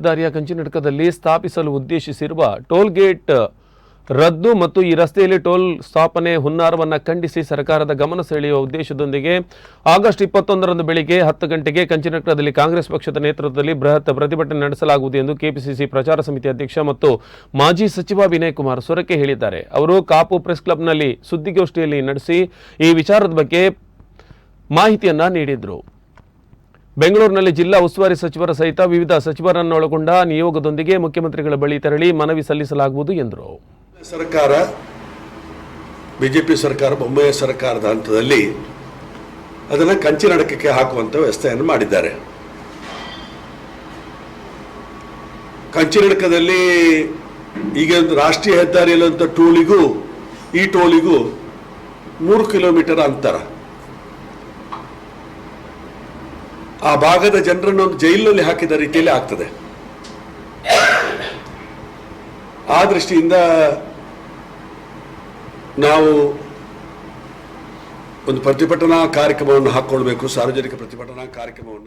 ಹೆದ್ದಾರಿಯ ಕಂಚಿನಡ್ಕದಲ್ಲಿ ಸ್ಥಾಪಿಸಲು ಉದ್ದೇಶಿಸಿರುವ ಟೋಲ್ ಗೇಟ್ ರದ್ದು ಮತ್ತು ಈ ರಸ್ತೆಯಲ್ಲಿ ಟೋಲ್ ಸ್ಥಾಪನೆ ಹುನ್ನಾರವನ್ನು ಖಂಡಿಸಿ ಸರ್ಕಾರದ ಗಮನ ಸೆಳೆಯುವ ಉದ್ದೇಶದೊಂದಿಗೆ ಆಗಸ್ಟ್ ಇಪ್ಪತ್ತೊಂದರಂದು ಬೆಳಿಗ್ಗೆ ಹತ್ತು ಗಂಟೆಗೆ ಕಂಚಿನಡ್ಕದಲ್ಲಿ ಕಾಂಗ್ರೆಸ್ ಪಕ್ಷದ ನೇತೃತ್ವದಲ್ಲಿ ಬೃಹತ್ ಪ್ರತಿಭಟನೆ ನಡೆಸಲಾಗುವುದು ಎಂದು ಕೆಪಿಸಿಸಿ ಪ್ರಚಾರ ಸಮಿತಿ ಅಧ್ಯಕ್ಷ ಮತ್ತು ಮಾಜಿ ಸಚಿವ ವಿನಯ್ ಕುಮಾರ್ ಸೊರಕೆ ಹೇಳಿದ್ದಾರೆ. ಅವರು ಕಾಪು ಪ್ರೆಸ್ ಕ್ಲಬ್ನಲ್ಲಿ ಸುದ್ದಿಗೋಷ್ಠಿಯಲ್ಲಿ ನಡೆಸಿ ಈ ವಿಚಾರದ ಬಗ್ಗೆ ಮಾಹಿತಿಯನ್ನು ನೀಡಿದರು. ಬೆಂಗಳೂರಿನಲ್ಲಿ ಜಿಲ್ಲಾ ಉಸ್ತುವಾರಿ ಸಚಿವರ ಸಹಿತ ವಿವಿಧ ಸಚಿವರನ್ನೊಳಗೊಂಡ ನಿಯೋಗದೊಂದಿಗೆ ಮುಖ್ಯಮಂತ್ರಿಗಳ ಬಳಿ ತೆರಳಿ ಮನವಿ ಸಲ್ಲಿಸಲಾಗುವುದು ಎಂದರು. ಸರ್ಕಾರ, ಬಿಜೆಪಿ ಸರ್ಕಾರ ಬೊಂಬೆಯ ಸರ್ಕಾರದ ಹಂತದಲ್ಲಿ ಅದನ್ನು ಕಂಚಿನಡಕಕ್ಕೆ ಹಾಕುವಂಥ ವ್ಯವಸ್ಥೆಯನ್ನು ಮಾಡಿದ್ದಾರೆ. ಕಂಚಿನಡಕದಲ್ಲಿ ಈಗ ರಾಷ್ಟ್ರೀಯ ಹೆದ್ದಾರಿಯಲ್ಲಂಥ ಟೋಲಿಗೂ, ಈ ಟೋಲಿಗೂ ಮೂರು ಕಿಲೋಮೀಟರ್ ಅಂತರ. ಆ ಭಾಗದ ಜನರನ್ನು ಒಂದು ಜೈಲಿನಲ್ಲಿ ಹಾಕಿದ ರೀತಿಯಲ್ಲಿ ಆಗ್ತದೆ. ಆ ದೃಷ್ಟಿಯಿಂದ ನಾವು ಒಂದು ಪ್ರತಿಭಟನಾ ಕಾರ್ಯಕ್ರಮವನ್ನು ಹಾಕ್ಕೊಳ್ಬೇಕು, ಸಾರ್ವಜನಿಕ ಪ್ರತಿಭಟನಾ ಕಾರ್ಯಕ್ರಮವನ್ನು